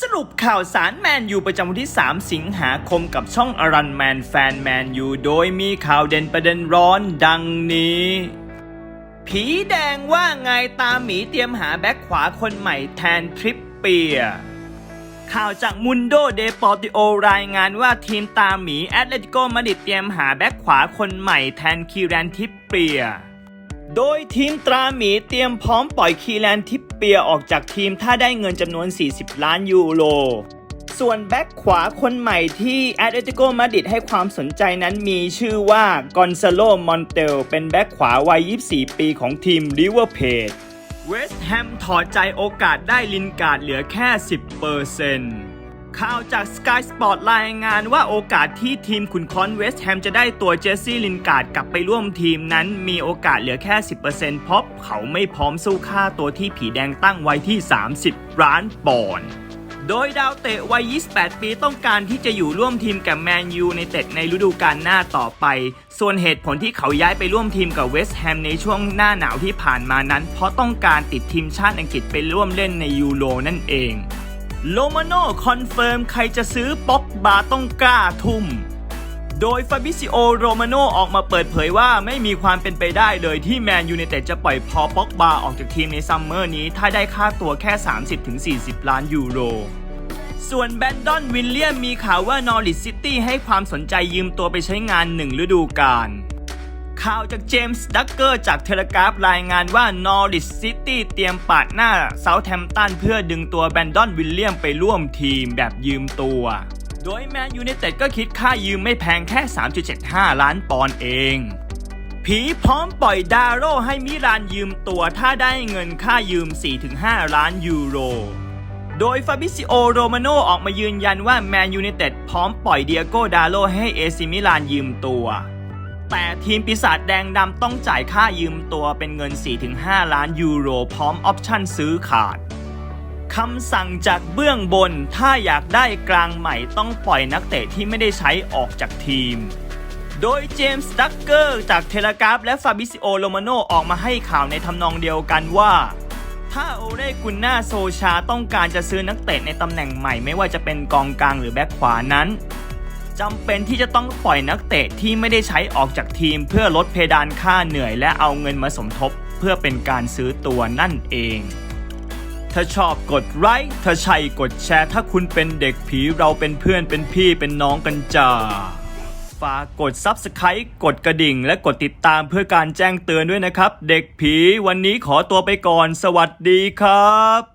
สรุปข่าวสารแมนยูประจำวันที่ 3 สิงหาคมกับช่องอรันแมนแฟนแมนยูโดยมีข่าวเด่นประเด็นร้อนดังนี้ ผีแดงว่าไงตามหมีเตรียมหาแบ็คขวาคนใหม่แทนทริปเปีย ข่าวจากมุนโดเดปอร์ติโอรายงานว่าทีมตามหมีแอตเลติโกมาดิดเตรียมหาแบ็คขวาคนใหม่แทนคีแรนทิปเปีย โดยทีมตราหมีเตรียมพร้อมปล่อยคีแลนทิป เปียออกจากทีมถ้าได้เงินจำนวน 40 ล้านยูโร ส่วนแบ็คขวาคนใหม่ที่แอตเลติโกมาดิดให้ความสนใจนั้นมีชื่อว่ากอนซาโล มอนเตล เป็นแบ็คขวาวัย 24 ปีของทีมลิเวอร์เพลเวสต์แฮมถอดใจโอกาสได้ลินการ์ดเหลือแค่ 10% ข่าวจาก Sky Sport รายงานว่าโอกาสที่ทีมขุนคอนเวสต์แฮมจะได้ตัวเจสซี่ลินการ์ดกลับไปร่วมทีมนั้น มีโอกาสเหลือแค่ 10%เพราะเขาไม่พร้อมสู้ค่าตัวที่ผีแดงตั้งไว้ที่ 30 ล้านปอนด์โดยดาวเตะวัย 28 ปีต้องการที่จะอยู่ร่วมทีมกับแมนยูในเต็ดในฤดูกาลหน้าต่อไป ส่วนเหตุผลที่เขาย้ายไปร่วมทีมกับเวสต์แฮมในช่วงหน้าหนาวที่ผ่านมานั้น เพราะต้องการติดทีมชาติอังกฤษไปร่วมเล่นในยูโรนั่นเอง โลมาโน่คอนเฟิร์มใครจะซื้อป็อกบาต้องกล้าทุ่ม โดยฟาบิซิโอโรมาโนออกมาเปิดเผยว่าไม่มีความเป็นไปได้เลยที่แมนยู i นเต็ดจะปล่อยพอป็อกบาออกจากทีมในซัมเมอร์นี้ถ้าได้ค่าตัวแค่ 30-40 ล้านยูโร ส่วนแบนดอนวิลเลียมมีข่าวว่านอริ c ซิตี้ให้ความสนใจยืมตัวไปใช้งานหนึ่งฤดูกาล ข่าวจากเจมส์ดักเกอร์จากเทเลกราฟรายงานว่านอริ c ซิตี้เตรียมปาดหน้าเซาท์แ m มตันเพื่อดึงตัวแบนดอนวิลเลียมไปร่วมทีมแบบยืมตัว โดยแมนยู i นเต็ดก็คิดค่ายืมไม่แพงแค่ 3.75 ล้านปอนด์เอง ผีพร้อมปล่อยดาโร่ให้มิลานยืมตัวถ้าได้เงินค่ายืม 4-5 ล้านยูโรโดยฟาบิซิโอ โรมาโนออกมายืนยันว่าแมนยู i นเต็ดพร้อมปล่อยเดียโก ดาโลให้เอซิมิลานยืมตัว แต่ทีมปีศาจแดงดำต้องจ่ายค่ายืมตัวเป็นเงิน 4-5 ล้านยูโรพร้อมออปชั่นซื้อขาดคำสั่งจากเบื้องบนถ้าอยากได้กลางใหม่ต้องปล่อยนักเตะที่ไม่ได้ใช้ออกจากทีม โดยเจมส์ดักเกอร์จากเทเลกราฟและฟาบิซิโอโรมาโนออกมาให้ข่าวในทำนองเดียวกันว่า ถ้าโอเรกุนนาโซชาต้องการจะซื้อนักเตะในตำแหน่งใหม่ไม่ว่าจะเป็นกองกลางหรือแบ็คขวานั้น จำเป็นที่จะต้องปล่อยนักเตะที่ไม่ได้ใช้ออกจากทีม เพื่อลดเพดานค่าเหนื่อยและเอาเงินมาสมทบ เพื่อเป็นการซื้อตัวนั่นเอง ถ้าชอบกดไลค์ถ้าใช่กดแชร์ ถ้าคุณเป็นเด็กผีเราเป็นเพื่อนเป็นพี่เป็นน้องกันจ้าฝากกด Subscribe กดกระดิ่ง และกดติดตามเพื่อการแจ้งเตือนด้วยนะครับ เด็กผีวันนี้ขอตัวไปก่อน สวัสดีครับ